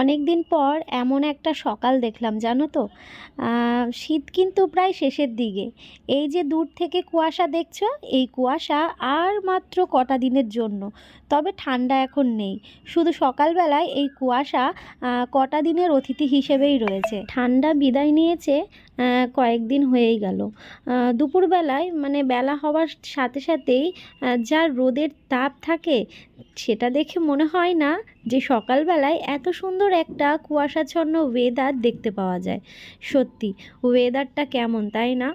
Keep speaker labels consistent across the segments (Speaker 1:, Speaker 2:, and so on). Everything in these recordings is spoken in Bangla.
Speaker 1: অনেক দিন পর এমন একটা সকাল দেখলাম, জানো তো? শীত কিন্তু প্রায় শেষের দিকে। এই যে দূর থেকে কুয়াশা দেখছ, এই কুয়াশা আর মাত্র কটা দিনের জন্য। তবে ঠান্ডা এখন নেই। শুধু সকালবেলায় এই কুয়াশা কটা দিনের অতিথি হিসেবেই রয়েছে। ঠান্ডা বিদায় নিয়েছে কয়েকদিন হয়েই গেল। দুপুরবেলায় মানে বেলা হওয়ার সাথে সাথেই যা রোদের তাপ থাকে, সেটা দেখে মনে হয় না যে সকালবেলায় এত সুন্দর একটা কুয়াশাচ্ছন্ন ওয়েদার দেখতে পাওয়া যায়। সত্যি ওয়েদারটা কেমন, তাই না?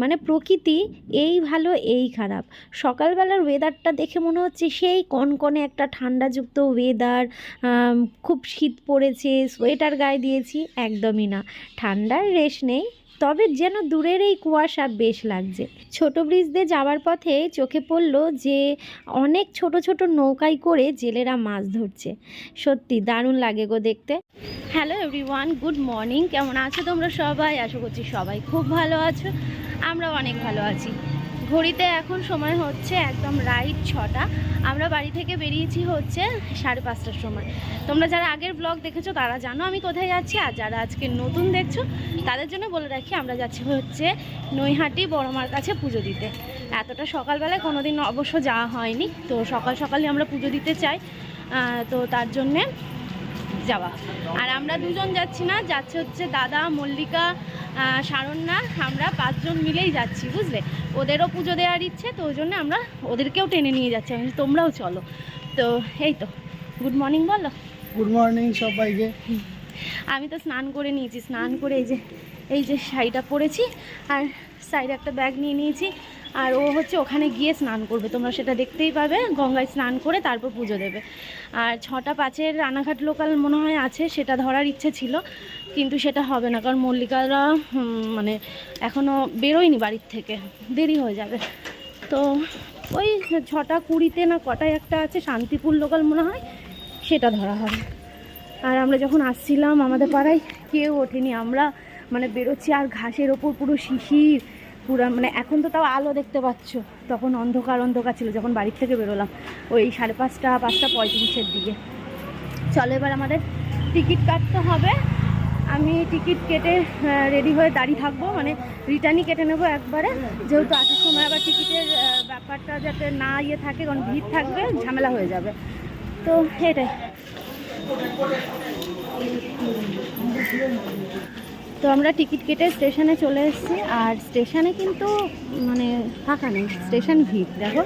Speaker 1: মানে প্রকৃতি এই ভালো, এই খারাপ। সকালবেলার ওয়েদারটা দেখে মনে হচ্ছে সেই কনকনে একটা ঠান্ডাযুক্ত ওয়েদার খুব শীত পড়েছে সোয়েটার গায়ে দিয়েছি, একদমই না। ঠান্ডার রেশ নেই, তবে যেন দূরের এই কুয়াশা বেশ লাগছে। ছোট ব্রিজ দিয়ে যাওয়ার পথে চোখে পড়ল যে, অনেক ছোট ছোট নৌকায় করে জেলেরা মাছ ধরছে। সত্যি দারুণ লাগে গো দেখতে। হ্যালো এভরিওয়ান গুড মর্নিং কেমন আছো তোমরা সবাই? আশা করছি সবাই খুব ভালো আছো, আমরাও অনেক ভালো আছি। ঘড়িতে এখন সময় হচ্ছে একদম রাইট ছটা। আমরা বাড়ি থেকে বেরিয়েছি হচ্ছে সাড়ে পাঁচটার সময়। তোমরা যারা আগের ব্লগ দেখেছ তারা জানো আমি কোথায় যাচ্ছি। আর যারা আজকে নতুন দেখছ, তাদের জন্য বলে রাখি আমরা যাচ্ছি হচ্ছে নৈহাটি বড়মার কাছে পুজো দিতে। এতটা সকালবেলায় কোনো দিন অবশ্য যাওয়া হয়নি। তো সকাল সকালই আমরা পুজো দিতে চাই। তো তার জন্যে যাওয়া। আর আমরা দুজন যাচ্ছি না যাচ্ছে হচ্ছে দাদা মল্লিকা সারণ্যা আমরা পাঁচজন মিলেই যাচ্ছি বুঝলে? ওদেরও পুজো দেওয়ার ইচ্ছে তো ওই জন্য আমরা ওদেরকেও টেনে নিয়ে যাচ্ছি। আমি তোমরাও চলো। তো এই তো। গুড মর্নিং বলো।
Speaker 2: গুড মর্নিং সবাইকে।
Speaker 1: আমি তো স্নান করে নিয়েছি স্নান করে এই যে এই যে শাড়িটা পরেছি আর সাইডে একটা ব্যাগ নিয়ে নিয়েছি। আর ও হচ্ছে ওখানে গিয়ে স্নান করবে। তোমরা সেটা দেখতেই পাবে। গঙ্গায় স্নান করে তারপর পুজো দেবে। আর ছটা পাঁচের রানাঘাট লোকাল মনে হয় আছে, সেটা ধরার ইচ্ছে ছিল, কিন্তু সেটা হবে না, কারণ মল্লিকারা মানে এখনও বেরোয়নি বাড়ির থেকে। দেরি হয়ে যাবে। তো ওই ছটা কুড়িতে না কটায় একটা আছে, শান্তিপুর লোকাল মনে হয়, সেটা ধরা হবে। আর আমরা যখন আসছিলাম আমাদের পাড়ায়, কেউ ওঠেনি। আমরা মানে বেরোচ্ছি আর ঘাসের ওপর পুরো শিশির পুরো মানে এখন তো তাও আলো দেখতে পাচ্ছ। তখন অন্ধকার অন্ধকার ছিল, যখন বাড়ির থেকে বেরোলাম। ওই সাড়ে পাঁচটা পাঁচটা পঁয়ত্রিশের দিকে। চলো এবার আমাদের টিকিট কাটতে হবে। আমি টিকিট কেটে রেডি হয়ে দাঁড়িয়ে থাকব মানে রিটার্নই কেটে নেব একবারে। যেহেতু আসার সময় আবার টিকিটের ব্যাপারটা যাতে না ইয়ে থাকে, কারণ ভিড় থাকবে, ঝামেলা হয়ে যাবে। তো, এটাই। তো আমরা টিকিট কেটে স্টেশনে চলে এসেছি। আর স্টেশনে কিন্তু মানে ফাঁকা নেই স্টেশন ভিড় দেখো।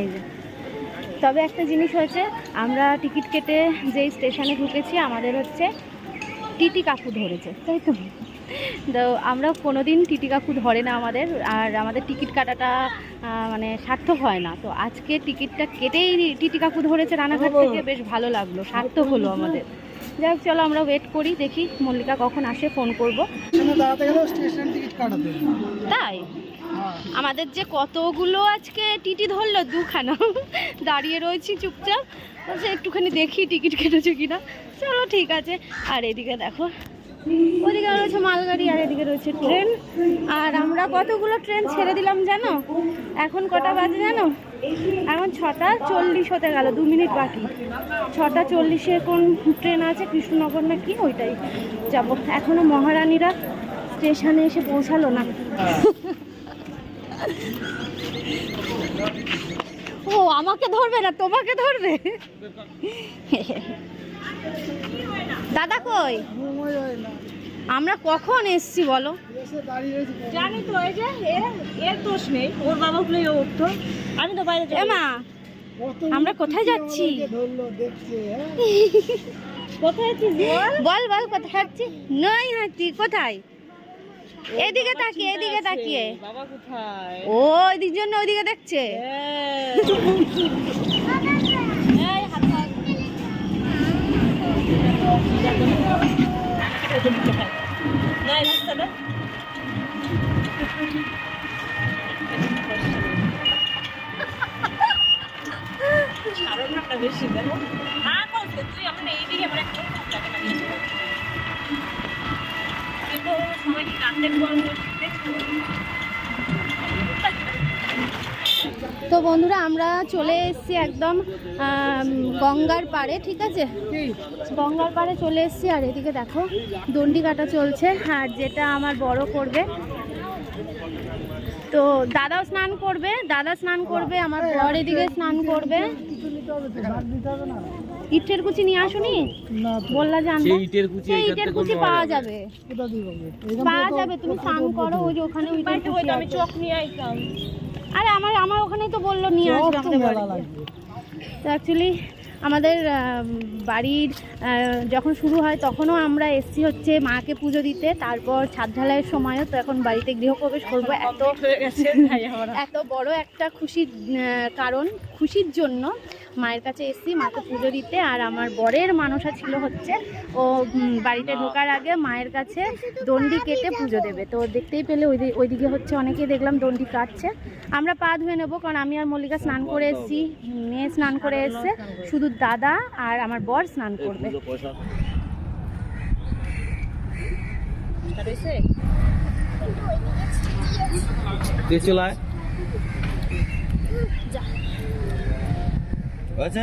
Speaker 1: এই যে। তবে একটা জিনিস হয়েছে আমরা টিকিট কেটে যেই স্টেশনে ঢুকেছি আমাদের হচ্ছে টিটি কাকু ধরেছে তাই তো? তো আমরা কোনোদিন টিটি কাকু ধরে না আমাদের আর আমাদের টিকিট কাটাটা মানে সার্থক হয় না। তো আজকে টিকিটটা কেটেই টিটি কাকু ধরেছে রানাঘাট থেকে বেশ ভালো লাগল সার্থক হলো আমাদের। যাই হোক চলো আমরা ওয়েট করি দেখি মল্লিকা কখন আসে ফোন করব। তাই? আমাদের যে কতগুলো আজকে টিটি ধরলো দুখানা। দাঁড়িয়ে রয়েছি চুপচাপ। বলছে একটুখানি দেখি টিকিট কেটেছে কিনা? চলো ঠিক আছে। আর এদিকে দেখো ওদিকে রয়েছে মালগাড়ি আর এদিকে রয়েছে ট্রেন। আর আমরা কতগুলো ট্রেন ছেড়ে দিলাম জানো? এখন কটা বাজে জানো? এখন ছটা চল্লিশ হতে গেল, দু মিনিট বাকি। ছটা চল্লিশে কোন ট্রেন আছে? কৃষ্ণনগর না কি? ওইটাই যাব। এখনও মহারানীরা স্টেশনে এসে পৌঁছালো না। ও, আমাকে ধরবে না? তোমাকে ধরবে? দাদা কই?
Speaker 2: হয়
Speaker 1: আমরা কখন এসছি বলো?
Speaker 3: জানি তো এই যে এর দোষ নেই ওর বাবা ও উঠতো। আমি তো বাইরে
Speaker 1: মা আমরা কোথায় যাচ্ছি?
Speaker 2: হ্যাঁ
Speaker 3: কোথায় বল?
Speaker 1: বল কোথায় যাচ্ছি? নই হাঁটি কোথায়? এদিকে তাকিয়ে এদিকে তাকিয়ে।
Speaker 3: বাবা কোথায়?
Speaker 1: ও ওইদিক জন্য ওইদিকে দেখছে?
Speaker 3: না সারণাটা বেশি দেখো হ্যাঁ বলতে তুই আমরা এইদিকে আমরা একটু লাগে না কিন্তু সবাই কি
Speaker 1: তো বন্ধুরা আমরা চলে এসেছি একদম গঙ্গার পাড়ে ঠিক আছে? গঙ্গার পাড়ে চলে এসেছি আর এদিকে দেখো দণ্ডি কাটা চলছে আর যেটা আমার বড় করবে। তো দাদাও স্নান করবে দাদা স্নান করবে আমার বর এদিকে স্নান করবে। ইটের কুচি নিয়ে আসুনি বললা জানব
Speaker 4: ইটের কুচি
Speaker 1: ইটের কুচি পাওয়া
Speaker 4: যাবে।
Speaker 1: পাওয়া যাবে তুমি স্নান করো ওই যে ওখানে
Speaker 3: আমি। চোখ নিয়ে আইতাম।
Speaker 1: আরে আমার আমার ওখানেই তো বলল নিয়ে
Speaker 2: সব
Speaker 1: আসবে আমাদের বাড়িতে। তো অ্যাকচুয়ালি আমাদের বাড়ির যখন শুরু হয় তখনও আমরা এসছি হচ্ছে মাকে পুজো দিতে। তারপর ছাদ ঢালাইয়ের সময়ও তো এখন বাড়িতে গৃহপ্রবেশ করব। এত
Speaker 3: হয়ে
Speaker 1: এত বড় একটা খুশির কারণ খুশির জন্য মায়ের কাছে এসছি মাকে পুজো দিতে আর আমার বরের মানসা ছিল হচ্ছে ও বাড়িতে ঢোকার আগে মায়ের কাছে দণ্ডি কেটে পুজো দেবে। তো দেখতেই পেলে ওই ওইদিকে হচ্ছে অনেকে দেখলাম দণ্ডি কাটছে। আমরা পা ধুয়ে নেব কারণ আমি আর মল্লিকা স্নান করে এসেছি মেয়ে স্নান করে এসছে শুধু দাদা আর আমার বর স্নান করবে।
Speaker 4: কে চলায় হয়েছে?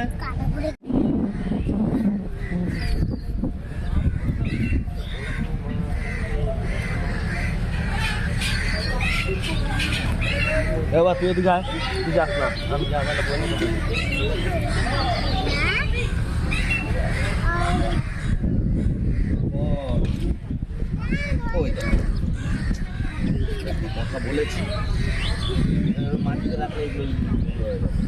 Speaker 4: এবার তুই এদিকে আয়। তুই যাস না আমি ওই কথা বলেছি এবার মাটিতে রাখলে এগুলো হয়ে যাবে।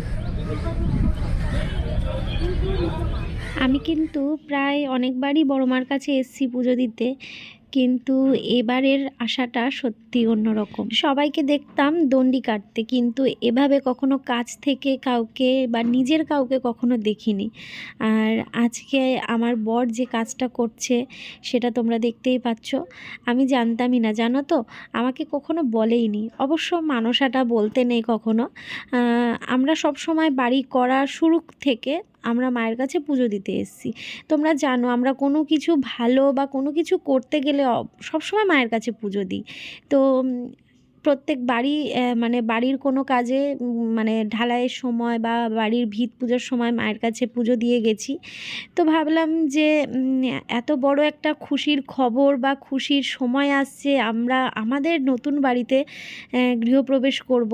Speaker 1: আমি কিন্তু প্রায় অনেকবারই বড় মার কাছে এসেছি পুজো দিতে, কিন্তু এবারের আশাটা সত্যি অন্যরকম। সবাইকে দেখতাম দণ্ডি কাটতে, কিন্তু এভাবে কখনো কাছ থেকে কাউকে বা নিজের কাউকে কখনো দেখিনি। আর আজকে আমার বর যে কাজটা করছে, সেটা তোমরা দেখতেই পাচ্ছ। আমি জানতামই না, জানো তো? আমাকে কখনো বলেইনি। অবশ্য মানসাটা বলতে নেই কখনো। আমরা সব সময় বাড়ি করা শুরু থেকে আমরা মায়ের কাছে পুজো দিতে এসেছি। তোমরা জানো, আমরা কোনো কিছু ভালো বা কোনো কিছু করতে গেলে সবসময় মায়ের কাছে পুজো দিই। তো প্রত্যেক বাড়ি মানে বাড়ির কোনো কাজে মানে ঢালাইয়ের সময় বা বাড়ির ভিত পুজোর সময় মায়ের কাছে পুজো দিয়ে গেছি। তো ভাবলাম যে এত বড় একটা খুশির খবর বা খুশির সময় আসছে, আমরা আমাদের নতুন বাড়িতে গৃহপ্রবেশ করব।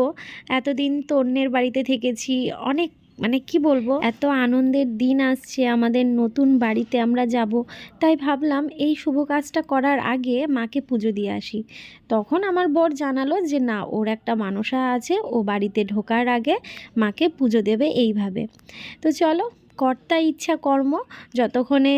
Speaker 1: এতদিন তো অন্যের বাড়িতে থেকেছি, অনেক মানে কি বলব? এত আনন্দের দিন আসছে আমাদের নতুন বাড়িতে আমরা যাব। তাই ভাবলাম এই শুভ কাজটা করার আগে মাকে পুজো দিয়ে আসি। তখন আমার বর জানালো যে, না, ওর একটা মানসা আছে, ও বাড়িতে ঢোকার আগে মাকে পুজো দেবে এইভাবে। তো চলো কর্তা ইচ্ছা কর্ম, যতক্ষণে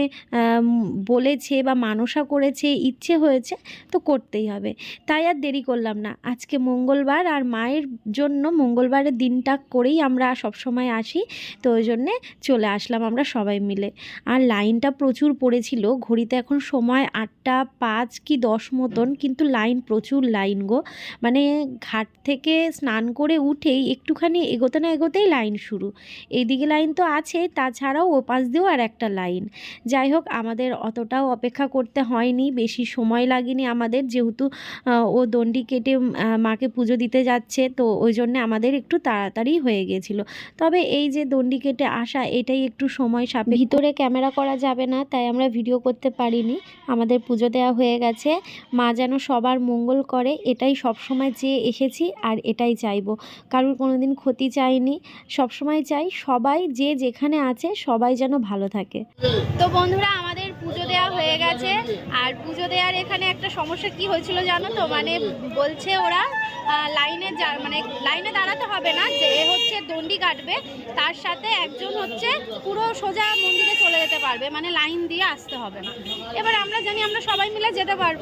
Speaker 1: বলেছে বা মানসা করেছে, ইচ্ছে হয়েছে, তো করতেই হবে। তাই আর দেরি করলাম না। আজকে মঙ্গলবার আর মায়ের জন্য মঙ্গলবারের দিনটা করেই আমরা সবসময় আসি, তো ওই জন্যে চলে আসলাম আমরা সবাই মিলে। আর লাইনটা প্রচুর পড়েছিল, ঘড়িতে এখন সময় আটটা পাঁচ কি দশ মতন, কিন্তু লাইন প্রচুর লাইন গো। মানে ঘাট থেকে স্নান করে উঠেই একটুখানি এগোতে না এগোতেই লাইন শুরু। এইদিকে লাইন তো আছে তাছাড়াও ও পাশ দিয়েও আর একটা লাইন। যাই হোক, আমাদের অতটাও অপেক্ষা করতে হয়নি, বেশি সময় লাগেনি আমাদের, যেহেতু ও দণ্ডি কেটে মাকে পুজো দিতে যাচ্ছে, তো ওই জন্য আমাদের একটু তাড়াতাড়ি হয়ে গেছিল। তবে এই যে দণ্ডি কেটে আসা, এটাই একটু সময় সাপে ভিতরে ক্যামেরা করা যাবে না, তাই আমরা ভিডিও করতে পারিনি। আমাদের পুজো দেওয়া হয়ে গেছে। মা যেন সবার মঙ্গল করে, এটাই সবসময় চেয়ে এসেছি আর এটাই চাইব। কারোর কোনো দিন ক্ষতি চাইনি। সবসময় চাই সবাই যে যেখানে আছে সবাই যেন ভালো থাকে। তো বন্ধুরা পুজো দেওয়া হয়ে গেছে। আর পুজো দেওয়ার এখানে একটা সমস্যা কি হয়েছিল জানো তো? মানে বলছে ওরা লাইনে যা মানে লাইনে দাঁড়াতে হবে না, যে হচ্ছে দণ্ডি কাটবে, তার সাথে একজন হচ্ছে পুরো সোজা মন্দিরে চলে যেতে পারবে মানে লাইন দিয়ে আসতে হবে না। এবার আমরা জানি আমরা সবাই মিলে যেতে পারব।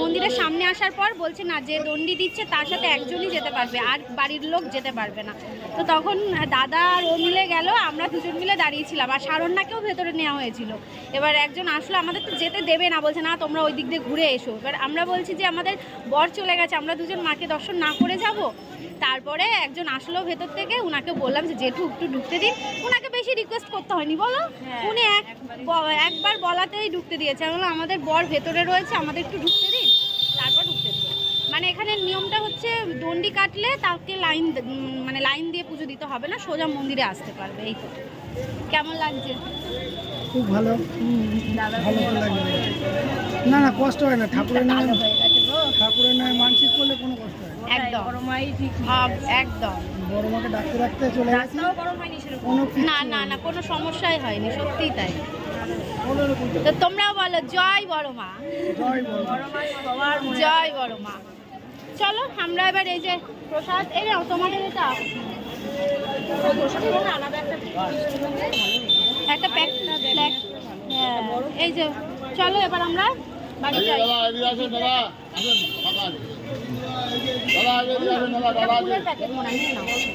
Speaker 1: মন্দিরের সামনে আসার পর বলছে, না, যে দণ্ডি দিচ্ছে, তার সাথে একজনই যেতে পারবে, আর বাড়ির লোক যেতে পারবে না। তো তখন দাদা আর ও মিলে গেল, আমরা দুজন মিলে দাঁড়িয়েছিলাম, আর সারণ্যাকেও ভেতরে নেওয়া হয়েছিল। এবার একজন আসলো আমাদের তো যেতে দেবে না বলছে না তোমরা ওই দিক দিয়ে ঘুরে এসো। এবার আমরা বলছি যে আমাদের বর চলে গেছে আমরা দুজন মাকে দর্শন না করে যাব। তারপরে একজন আসলো ভেতর থেকে উনাকে বললাম যে জেঠু একটু ঢুকতে দিন। উনাকে বেশি রিকোয়েস্ট করতে হয়নি বলো?
Speaker 3: হ্যাঁ,
Speaker 1: উনি এক একবার বলাতেই ঢুকতে দিয়েছে। আমি বললাম আমাদের বর ভেতরে রয়েছে আমাদের একটু ঢুকতে দিন। তারপর ঢুকতে দিন মানে মানে এখানে নিয়মটা হচ্ছে দণ্ডি কাটলে তাকে লাইন মানে লাইন দিয়ে পুজো দিতে হবে না সোজা মন্দিরে আসতে পারবে এই তো। কেমন লাগছে?
Speaker 2: খুব ভালো। ভালো লাগবে না না কষ্ট হয় না। ঠাকুরের নামে ঠাকুরের নামে মানসিক করলে কোনো কষ্ট হয়
Speaker 1: একদম।
Speaker 3: বড় মাই ঠিক
Speaker 1: একদম।
Speaker 2: বড় মাকে ডাকতে ডাকতে চলে গেছি।
Speaker 1: না না না কোনো সমস্যাই হয়নি সত্যিই তাই। তো তোমরাও বলো জয় বড় মা।
Speaker 2: জয় বল
Speaker 3: বড় মাই সবার মনে
Speaker 1: জয় বড় মা। চলো আমরা এবার এই যে প্রসাদ এই নাও তোমাদের এটা।
Speaker 3: আলাদা একটা
Speaker 1: প্যাক প্যাক এই যে চলো এবার আমরা বাড়ি যাই।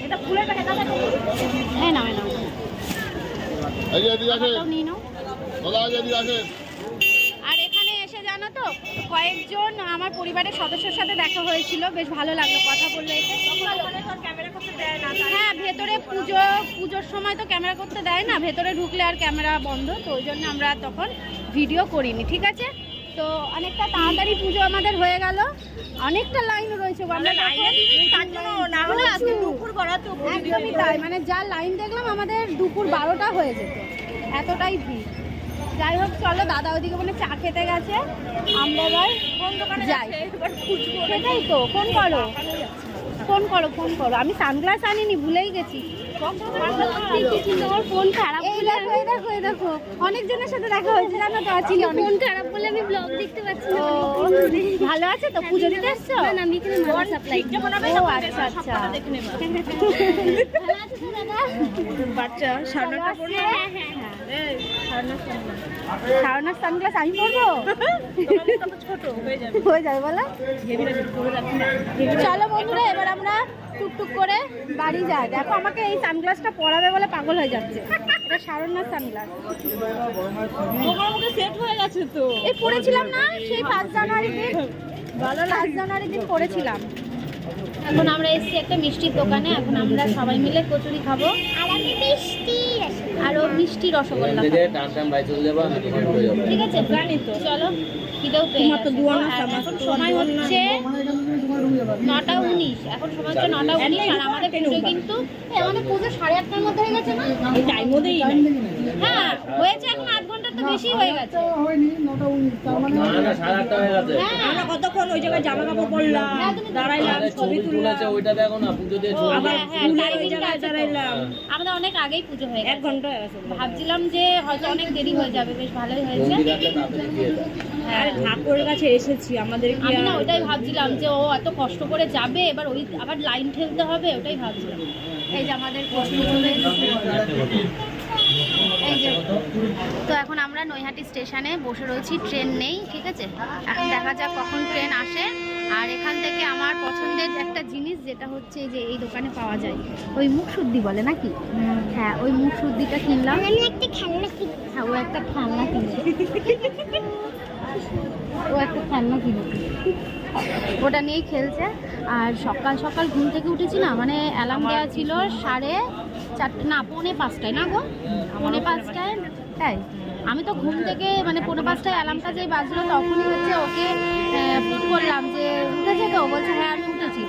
Speaker 1: এটা ফুলের প্যাকেট এই নাও এই নাও আর এখানে এসে জানো তো কয়েকজন আমার পরিবারের সদস্যের সাথে দেখা হয়েছিল বেশ ভালো লাগল কথা বললে এসে
Speaker 3: ক্যামেরা করতে দেয় না
Speaker 1: হ্যাঁ ভেতরে পুজো পুজোর সময় তো ক্যামেরা করতে দেয় না ভেতরে ঢুকলে আর ক্যামেরা বন্ধ তো ওই জন্য আমরা তখন ভিডিও করিনি ঠিক আছে? তো অনেকটা তাড়াতাড়ি পুজো আমাদের হয়ে গেল। অনেকটা লাইন রয়েছে একদমই তাই মানে যা লাইন দেখলাম আমাদের দুপুর বারোটা হয়ে যেত। এতটাই ভিড়। যাই হোক চলো দাদা ওইদিকে মানে চা খেতে গেছে। আমরা এবার
Speaker 3: কোন দোকানে
Speaker 1: যাই। সেটাই তো ফোন করো। ফোন করো ফোন করো। আমি সানগ্লাস আনিনি ভুলেই গেছি। ফোন খারাপ দেখো দেখো অনেকজনের সাথে দেখা হয়েছে জানো তো আছি ফোন খারাপ বলে আমি ব্লগ দেখতে পাচ্ছি না। ভালো আছে তো? পুজো দিতে এসছো? না আমি এখানে মাল সাপ্লাই ও আচ্ছা আচ্ছা।
Speaker 3: বাচ্চা
Speaker 1: হ্যাঁ হ্যাঁ হ্যাঁ। সানগ্লাস। আমি পরবো?
Speaker 3: হয়ে যাবে।
Speaker 1: বলো। চলো বন্ধুরা এবার আমরা টুকটুক করে বাড়ি যাই। দেখো আমাকে এই সানগ্লাসটা পরাবে বলে পাগল হয়ে যাচ্ছে। এটা শারণ্যার সানগ্লাস।
Speaker 3: সেট হয়ে গেছে তো।
Speaker 1: এই পরেছিলাম না সেই ফার্স্ট জানুয়ারি দিন ভালো ফার্স্ট জানুয়ারি দিন পরেছিলাম। এখন আমরা এসেছি একটা মিষ্টির দোকানে এখন আমরা সবাই মিলে কচুরি খাব। আর মিষ্টি রসগোল্লা ঠিক আছে জানি তো চলো খিদেও পেয়ে
Speaker 3: তোমার তো
Speaker 1: গেছে।
Speaker 3: দুয়ানা
Speaker 1: আর
Speaker 3: সামাজ,
Speaker 1: এখন সময় হচ্ছে
Speaker 2: এখান থেকে তোমার ঢুকে যাবে
Speaker 1: নটা উনিশ এখন সময় হচ্ছে নটা উনিশ আর আমাদের পুজো কিন্তু আমাদের পুজো সাড়ে আটটার মধ্যে হয়ে গেছে না?
Speaker 3: এই টাইমও দেই না
Speaker 1: হ্যাঁ হয়েছে এখন বেশি হয়ে গেছে।
Speaker 2: হয়নি নটা উনিশ তার মানে
Speaker 4: না না সাড়ে হয়ে গেছে।
Speaker 1: হ্যাঁ।
Speaker 3: আমরা কতক্ষণ ওই জায়গায় জামা কাপড় পরলাম দাঁড়াইলাম
Speaker 4: আমাদের
Speaker 3: ছবি
Speaker 4: ছবি
Speaker 3: তুললাম।
Speaker 4: ওইটা দেখো না পুজো দিয়ে
Speaker 3: আবার
Speaker 1: হ্যাঁ, হ্যাঁ,
Speaker 3: ফুলের ওই জায়গায় দাঁড়াইলাম।
Speaker 1: আমাদের অনেক আগেই পুজো হয়ে
Speaker 3: এক ঘণ্টা হয়ে গেছে।
Speaker 1: ভাবছিলাম যে হয়তো অনেক দেরি হয়ে যাবে বেশ ভালোই হয়েছে।
Speaker 3: আরে ঠাকুরের কাছে এসেছি আমাদের কি
Speaker 1: আমি না ওটাই ভাবছিলাম যে ও এত কষ্ট করে যাবে এবার ওই আবার লাইন ঠেলতে হবে ওটাই ভাবছিলাম। এই যে আমাদের কষ্ট। এই যে তো এখন আমরা নৈহাটি স্টেশনে বসে রয়েছি ট্রেন নেই ঠিক আছে? এখন দেখা যাক কখন ট্রেন আসে। আর এখান থেকে আমার পছন্দের একটা জিনিস যেটা হচ্ছে যে এই দোকানে পাওয়া যায়। ওই মুখ শুদ্ধি বলে নাকি? হ্যাঁ ওই মুখ শুদ্ধিটা কিনলাম। আমি একটা খেলনা হ্যাঁ ও একটা খেলনা কিনছে। ও একটা খেলনা কিনেছে। ওটা নিয়েই খেলছে। আর সকাল সকাল ঘুম থেকে উঠেছি না মানে অ্যালার্ম দেওয়া ছিল সাড়ে চারটে, না, পৌনে পাঁচটায়, না গো? পৌনে পাঁচটায়? তাই? আমি তো ঘুম থেকে মানে পৌনে পাঁচটায় অ্যালার্মটা যেই বাজলো, তখনই হচ্ছে ওকে ফোন করলাম যে, উঠেছে তো? বলছে হ্যাঁ আমি উঠেছি।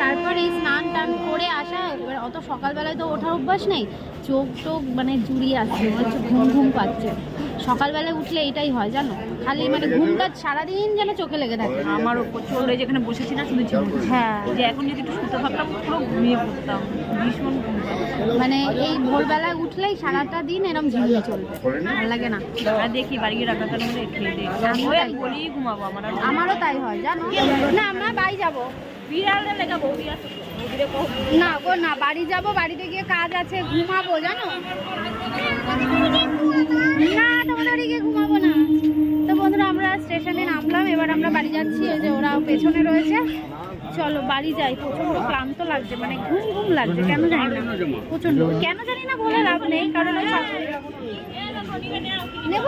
Speaker 1: তারপরে এই স্নান টান করে আসা, এবার অত সকালবেলায় তো ওঠার অভ্যাস নেই। চোখ টোক মানে জুড়িয়ে আসছে ঘুম ঘুম পাচ্ছে। সকালবেলায় উঠলে এটাই হয় জানো? খালি মানে ঘুমটা সারাদিন যেন চোখে লেগে থাকে।
Speaker 3: আমারও প্রচণ্ড যেখানে বসেছি না শুধু ঝিমুর
Speaker 1: হ্যাঁ।
Speaker 3: যে এখন যদি একটু শুতে পারতাম পুরো ঘুমিয়ে পড়তাম। ভীষণ
Speaker 1: মানে এই ভোরবেলায় উঠলেই সারাটা দিন এরম ঝিমিয়ে চলবে। ভালো লাগে না।
Speaker 3: আর দেখি বাড়ি গিয়ে রাখাতার মধ্যে খেয়ে দেখি ঘুমাবো আমার
Speaker 1: আমারও তাই হয় জানো? না আমরা বাড়ি যাব।
Speaker 3: বিড়ালে কহ
Speaker 1: না গো না বাড়ি যাব বাড়িতে গিয়ে কাজ আছে ঘুমাবো জানো? না না। তো বন্ধুরা, আমরা স্টেশনে নামলাম, এবার আমরা বাড়ি যাচ্ছি। যে ওরা পেছনে রয়েছে। চলো, বাড়ি যাই। প্রচণ্ড ক্লান্ত লাগছে মানে ঘুম ঘুম লাগছে, কেন জানি না। প্রচণ্ড কেন জানি না বলে লাভ নেই, কারণ নেব?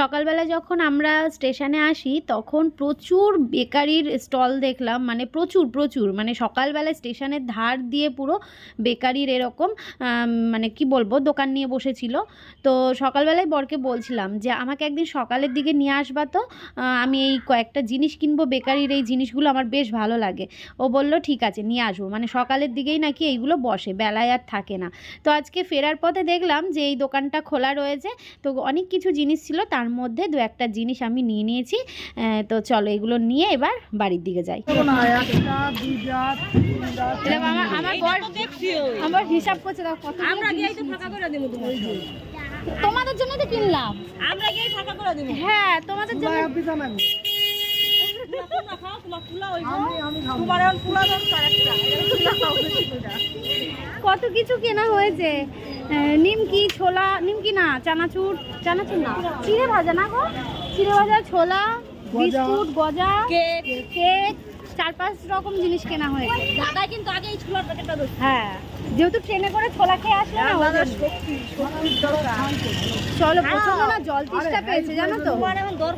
Speaker 1: সকালবেলা যখন আমরা স্টেশনে আসি, তখন প্রচুর বেকারির স্টল দেখলাম মানে প্রচুর প্রচুর। মানে সকালবেলা স্টেশনের ধার দিয়ে পুরো বেকারির এরকম মানে কি বলব, দোকান নিয়ে বসেছিল। তো সকালবেলায় বরকে বলছিলাম যে, আমাকে একদিন সকালের দিকে নিয়ে আসবা তো? আমি এই কয়েকটা জিনিস কিনবো, বেকারির এই জিনিসগুলো আমার বেশ ভালো লাগে। ও বলল, ঠিক আছে, নিয়ে আসব। মানে সকালের দিকেই নাকি এইগুলো বসে, বেলায় আর থাকে না। তো আজকে ফেরার পথে দেখলাম যে এই দোকানটা খোলা রয়েছে। তো অনেক কিছু জিনিস ছিল তার মধ্যে দু একটা জিনিস আমি নিয়ে নিয়েছি। তো চলো এগুলো নিয়ে এবার বাড়ির দিকে যাই। আমার হিসাব করছে দেখো কত
Speaker 3: আমরা গিয়ে তো ফাঁকা করে দেবো তোমার
Speaker 1: তোমাদের জন্য তো কিনলাম।
Speaker 3: আমরা গিয়ে ফাঁকা করে দেবো।
Speaker 1: হ্যাঁ তোমাদের জন্য কত কিছু কেনা হয়েছে? নিমকি ছোলা নিমকি না চানাচুর চানাচুর না চিড়ে ভাজা না গো? চিড়ে ভাজা ছোলা বিস্কুট গজা
Speaker 3: কেক।
Speaker 1: কেক চার পাঁচ রকম জিনিস কেনা হয়েছে।
Speaker 3: দাদা কিন্তু আগে এই ছোলার প্যাকেটটা
Speaker 1: হ্যাঁ। যেহেতু ট্রেনে করে ছোলা খেয়ে আসলে না চলো প্রচণ্ড না জল তেষ্টা পেয়েছে জানো তো?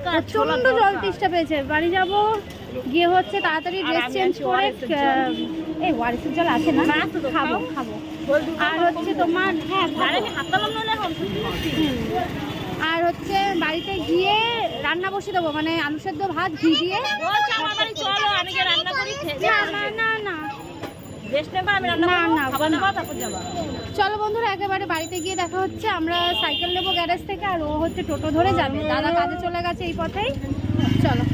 Speaker 1: প্রচণ্ড জল তেষ্টা পেয়েছে। বাড়ি যাব গিয়ে হচ্ছে তাড়াতাড়ি ড্রেস চেঞ্জ করে এই ওয়ারিসের জল আছে না? খাব খাব। আর হচ্ছে তোমার হ্যাঁ
Speaker 3: আরে
Speaker 1: হচ্ছে বাড়িতে গিয়ে রান্না বসে দেবো মানে আলু সেদ্ধ ভাত ঘি দিয়ে। না না চলো বন্ধুরা একেবারে বাড়িতে গিয়ে দেখা হচ্ছে। আমরা সাইকেল নেব গ্যারেজ থেকে আর ও হচ্ছে টোটো ধরে যাবে। দাদা কাজে চলে গেছে এই পথেই। চলো।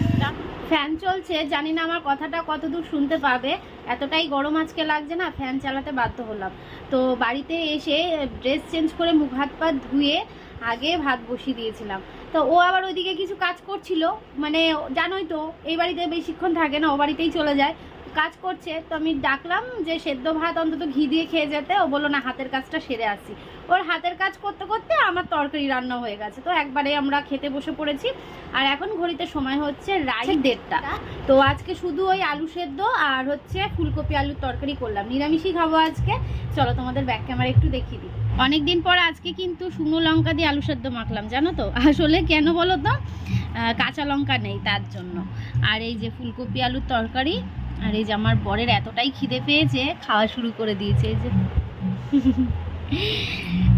Speaker 1: ফ্যান চলছে জানি না আমার কথাটা কতদূর শুনতে পাবে। এতটাই গরম আজকে লাগছে না ফ্যান চালাতে বাধ্য হলাম। তো বাড়িতে এসে ড্রেস চেঞ্জ করে মুখ হাত পা ধুয়ে আগে ভাত বসিয়ে দিয়েছিলাম। তো ও আবার ওইদিকে কিছু কাজ করছিল। মানে জানোই তো এই বাড়িতে বেশিক্ষণ থাকে না ও বাড়িতেই চলে যায়। কাজ করছে তো আমি ডাকলাম যে সেদ্ধ ভাত অন্তত ঘি দিয়ে খেয়ে যেতে। ও বলল না হাতের কাজটা সেরে আসি ওর হাতের কাজ করতে করতে আমার তরকারি রান্না হয়ে গেছে। তো একবারে আমরা খেতে বসে পড়েছি। আর এখন ঘড়িতে সময় হচ্ছে রাত দেড়টা। তো আজকে শুধু ওই আলু সেদ্ধ আর হচ্ছে ফুলকপি আলুর তরকারি করলাম। নিরামিষই খাব আজকে। চলো তোমাদের ব্যাক ক্যামেরা একটু দেখিয়ে দিই। অনেকদিন পর আজকে কিন্তু শুকনো লঙ্কা দিয়ে আলু সেদ্ধ মাখলাম জানো তো? আসলে কেন বলো তো? কাঁচা লঙ্কা নেই তার জন্য। আর এই যে ফুলকপি আলুর তরকারি আর এই যে আমার বরের এতটাই খিদে পেয়েছে, খাওয়া শুরু করে দিয়েছে এই যে।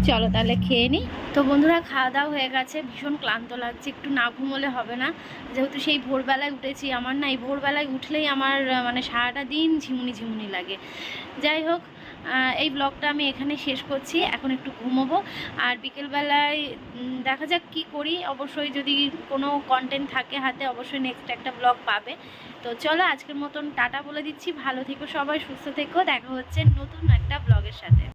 Speaker 1: চলো তাহলে খেয়ে নিই তো বন্ধুরা, খাওয়া দাওয়া হয়ে গেছে। ভীষণ ক্লান্ত লাগছে, একটু না ঘুমোলে হবে না। যেহেতু সেই ভোরবেলায় উঠেছি, আমার না এই ভোরবেলায় উঠলেই আমার মানে সারাটা দিন ঝিমুনি ঝিমুনি লাগে। যাই হোক এই ব্লগটা আমি এখানে শেষ করছি। এখন একটু ঘুমোবো। আর বিকেলবেলায় দেখা যাক কি করি। অবশ্যই যদি কোনো কন্টেন্ট থাকে হাতে, অবশ্যই নেক্সট একটা ব্লগ পাবে। তো চলো, আজকের মতন টাটা বলে দিচ্ছি। ভালো থেকো সবাই, সুস্থ থেকো। দেখা হচ্ছে নতুন একটা ব্লগের সাথে।